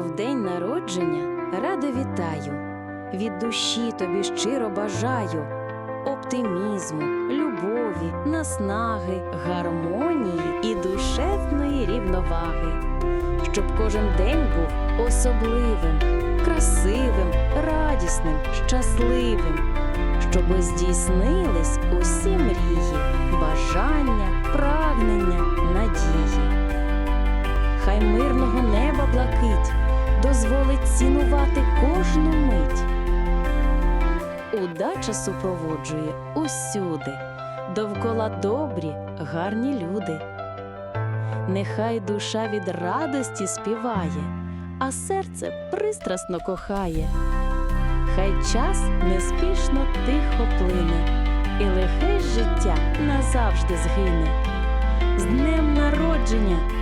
В день народження радо вітаю, від душі тобі щиро бажаю оптимізму, любові, наснаги, гармонії і душевної рівноваги, щоб кожен день був особливим, красивим, радісним, щасливим, щоб здійснились усі мрії, бажання, прагнення, надії. Хай мирного неба блакить дозволить цінувати кожну мить. Удача супроводжує усюди, довкола добрі, гарні люди. Нехай душа від радості співає, а серце пристрасно кохає. Хай час неспішно тихо плине, і лихе життя назавжди згине. З днем народження,